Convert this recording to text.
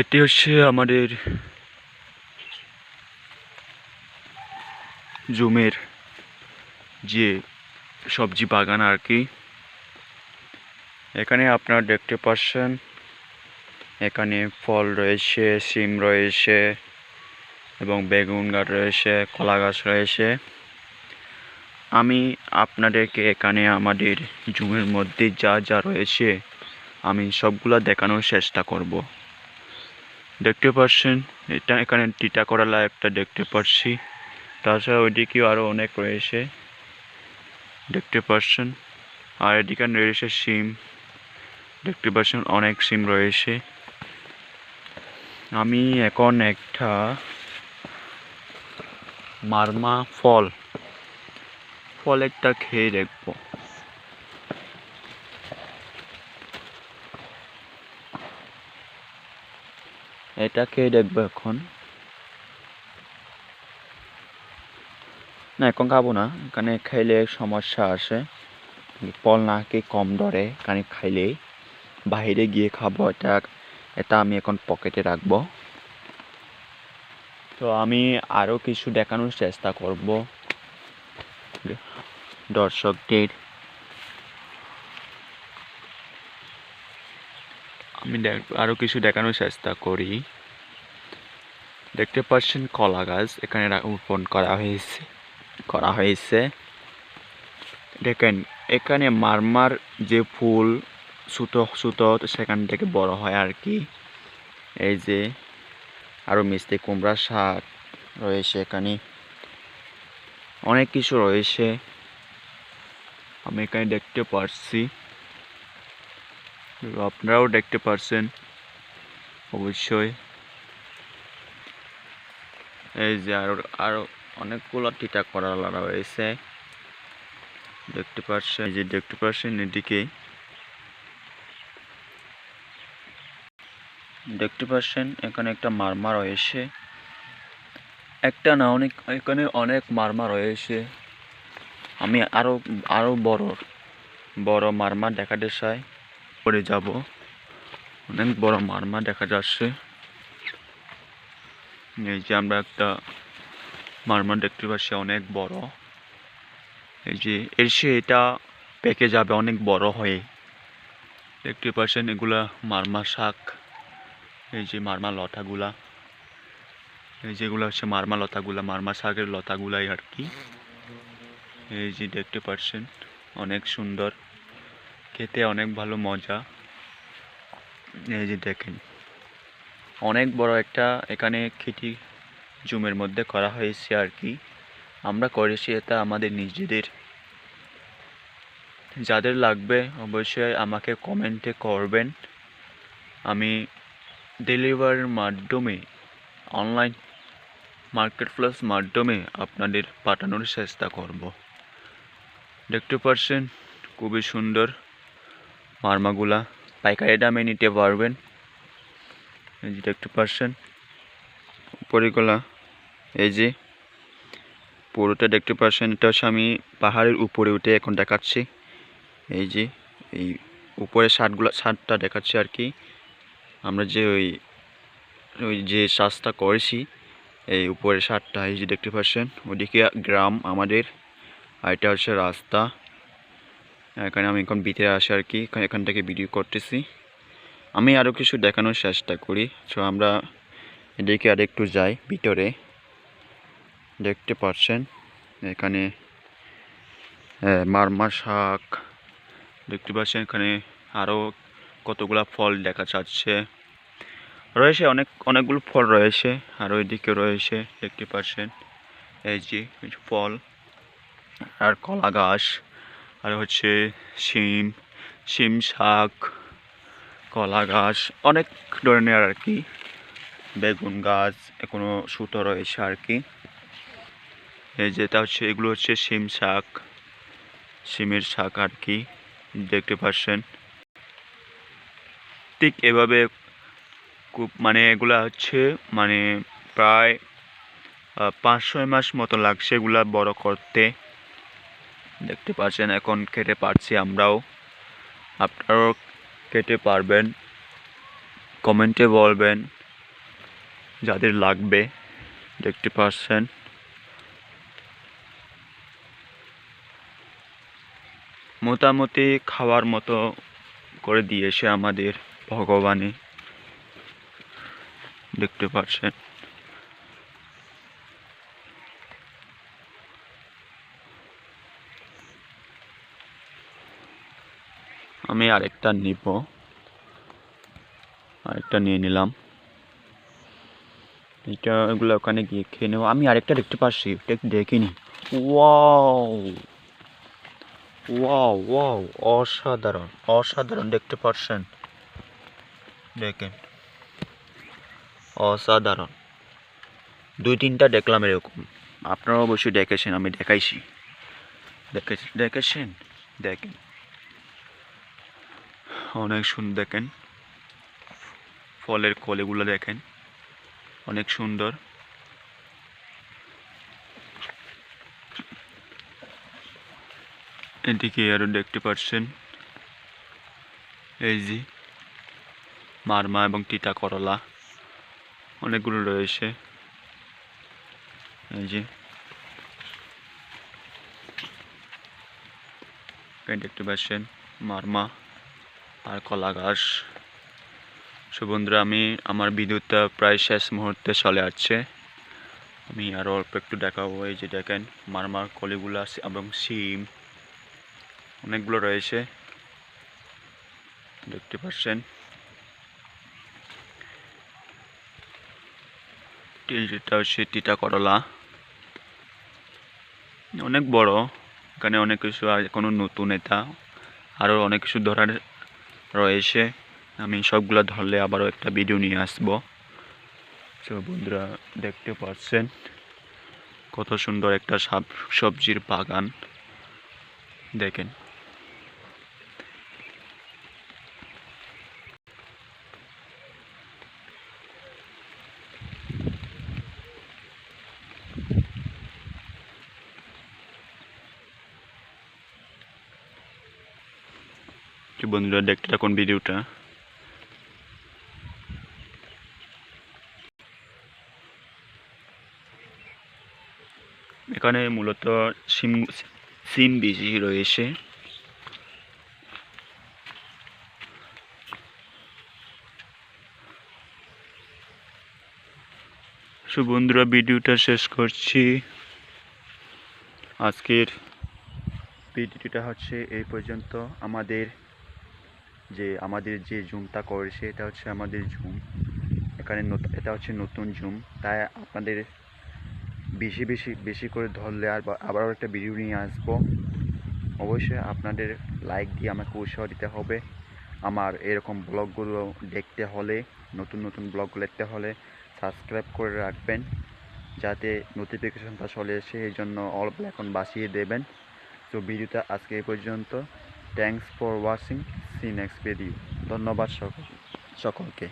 এটি হচ্ছে আমাদের জুমের যে সবজি বাগান আর কি। এখানে আপনারা দেখতে পাচ্ছেন, এখানে ফল রয়েছে, সিম রয়েছে এবং বেগুন গাছ রয়েছে, কলা গাছ রয়েছে। আমি আপনাদেরকে এখানে আমাদের জুমের মধ্যে যা যা রয়েছে, আমি সবগুলা দেখানোর চেষ্টা করব। দেখতে পাচ্ছেন এটা এখানে টিটা করালা একটা দেখতে পাচ্ছি তাছাড়া ওইদিকেও আরও অনেক রয়েছে, দেখতে পাচ্ছেন আর এদিকে রয়েছে সিম, দেখতে পাচ্ছেন অনেক সিম রয়েছে। আমি এখন একটা মারমা ফল ফল একটা খেয়ে দেখব। এটা খেয়ে দেখব এখন। না, এখন খাব না। এখানে খাইলে সমস্যা আসে ফল না খেয়ে কম দরে এখানে খাইলেই। বাইরে গিয়ে খাব, এটা এটা আমি এখন পকেটে রাখব। তো আমি আরও কিছু দেখানোর চেষ্টা করব। দর্শকদের আমি আরও কিছু দেখানোর চেষ্টা করি। দেখতে পাচ্ছেন কলা গাছ, এখানে রোপণ করা হয়েছে করা হয়েছে। দেখেন, এখানে মারমার যে ফুল, সুতো সুতো, সেখান থেকে বড় হয় আর কি। এই যে আরও মিষ্টি কুমড়া শাক রয়েছে এখানে। অনেক কিছু রয়েছে। আমি এখানে দেখতে পারছি। আপনারাও দেখতে পারছেন, অবশ্যই। এই যে আরও আরও অনেকগুলো টিটা করা রয়েছে। দেখতে পাচ্ছেন যে দেখতে পাচ্ছেন এদিকে। দেখতে পাচ্ছেন এখানে একটা মারমা রয়েছে। একটা না, অনেক, এখানে অনেক মারমা রয়েছে। আমি আরও আরও বড় বড় মারমা দেখাতে চাই। পরে যাব। অনেক বড় মারমা দেখা যাচ্ছে। এই যে আমরা একটা মারমা দেখতে পাচ্ছি, অনেক বড়। এই যে এসে এটা পেকে যাবে অনেক বড় হয়ে। দেখতে পাচ্ছেন এগুলা মারমা শাক। এই যে মারমা লতাগুলা। এই যেগুলো হচ্ছে মারমা লতাগুলা, মারমা শাকের লতাগুলাই আর কি। এই যে দেখতে পাচ্ছেন, অনেক সুন্দর। খেতে অনেক ভালো মজা। এই যে দেখেন, অনেক বড় একটা এখানে খেটি জুমের মধ্যে করা হয়েছে আর কি। আমরা করেছি এটা আমাদের নিজেদের। যাদের লাগবে অবশ্যই আমাকে কমেন্টে করবেন। আমি ডেলিভারির মাধ্যমে, অনলাইন মার্কেট প্লাস মাধ্যমে আপনাদের পাঠানোর চেষ্টা করব। দেখতে পাচ্ছেন, খুবই সুন্দর। মারমাগুলা পাইকারি দামে নিতে পারবেন। এই যে দেখতে পাচ্ছেন উপরেগুলা এই যে পুরোটা দেখতে পাচ্ছেন এটা হচ্ছে আমি পাহাড়ের উপরে উঠে এখন দেখাচ্ছি। এই যে, এই উপরে শার্টগুলো, শার্টটা দেখাচ্ছি আর কি। আমরা যে ওই ওই যে শ্বাসটা করেছি, এই উপরে শার্টটা, এই যে দেখতে পাচ্ছেন ওদিকে গ্রাম আমাদের, আর এটা হচ্ছে রাস্তা। এখানে আমি এখন ভিতরে আসি আর কি, এখান থেকে ভিডিও করতেছি। আমি আরও কিছু দেখানোর চেষ্টা করি। সো আমরা এদিকে আর একটু যাই ভিতরে। দেখতে পাচ্ছেন, এখানে মারমা শাক। দেখতে পাচ্ছেন এখানে আরও কতগুলা ফল দেখা যাচ্ছে। রয়েছে অনেক, অনেকগুলো ফল রয়েছে, আর ওইদিকে রয়েছে, দেখতে পাচ্ছেন, এই যে কিছু ফল, আর কলা গাছ। আর হচ্ছে শিম শিম শাক, কলা গাছ, অনেক ধরনের আর কি। বেগুন গাছ, এখনও সুতো রয়েছে আর কি। এই যেটা হচ্ছে, এগুলো হচ্ছে শিম শাক, শিমের শাক আর কি, দেখতে পাচ্ছেন। ঠিক এভাবে খুব মানে এগুলা হচ্ছে মানে প্রায় পাঁচ ছয় মাস মতো লাগছে এগুলা বড় করতে। দেখতে পাচ্ছেন, এখন কেটে পারছি আমরাও। আপনারাও কেটে পারবেন, কমেন্টে বলবেন যাদের লাগবে, দেখতে পাচ্ছেন। মোটামুটি খাওয়ার মতো করে দিয়েছে আমাদের ভগবানে দেখতে পাচ্ছেন। আমি আরেকটা নিব। আরেকটা নিয়ে নিলাম। এটা এগুলো ওখানে গিয়ে খেয়ে নেব। আমি আরেকটা দেখতে পাচ্ছি এটা দেখিনি অসাধারণ অসাধারণ দেখতে পাচ্ছেন। দেখেন, অসাধারণ। দুই তিনটা দেখলাম এরকম। আপনারা অবশ্যই দেখেছেন, আমি দেখাইছি। দেখে দেখেছেন? দেখেন। অনেক সুন্দর দেখেন। ফলের কলিগুলো দেখেন। অনেক সুন্দর। এদিকে আরও দেখতে পাচ্ছেন। এই যে মারমা এবং তিতা করলা। অনেকগুলো রয়েছে। এই যে দেখতে পাচ্ছেন মারমা। আর কলা গাছ। সো বন্ধুরা, আমি আমার বিদ্যুৎটা প্রায় শেষ মুহূর্তে চলে আসছে। আমি আরও অল্প একটু দেখাবো, এই যে দেখেন, মারমার কলিগুলো এবং সিম অনেকগুলো রয়েছে। দেখতে পাচ্ছেন? যেটা হচ্ছে তিতা করলা। অনেক বড়, এখানে অনেক কিছু আর এখনও নতুন এটা। আরও অনেক কিছু ধরার রয়েছে। আমি সবগুলো ধরলে আবারও একটা ভিডিও নিয়ে আসব। তো বন্ধুরা, দেখতে পাচ্ছেন কত সুন্দর একটা সবজির বাগান। দেখেন। তো বন্ধুরা দেখতে থাকুন ভিডিওটা। এখানে মূলত সিম সিম বিজি রয়েছে। বন্ধুরা, ভিডিওটা শেষ করছি। আজকের ভিডিওটা হচ্ছে এই পর্যন্ত। আমাদের যে আমাদের যে জুমটা করেছে এটা হচ্ছে আমাদের জুম। এখানে এটা হচ্ছে নতুন জুম। তাই আপনাদের বেশি বেশি বেশি করে ধরলে আর আবারও একটা ভিডিও নিয়ে আসব। অবশ্যই আপনাদের লাইক দিয়ে আমাকে উৎসাহ দিতে হবে। আমার এরকম ব্লগগুলো দেখতে হলে, নতুন নতুন ব্লগ দেখতে হলে সাবস্ক্রাইব করে রাখবেন। যাতে নোটিফিকেশনটা চলে এসে এই জন্য অল এখন বাসিয়ে দেবেন। তো ভিডিওটা আজকে এই পর্যন্ত। Thanks for watching see next video ধন্যবাদ সকল সকলকে।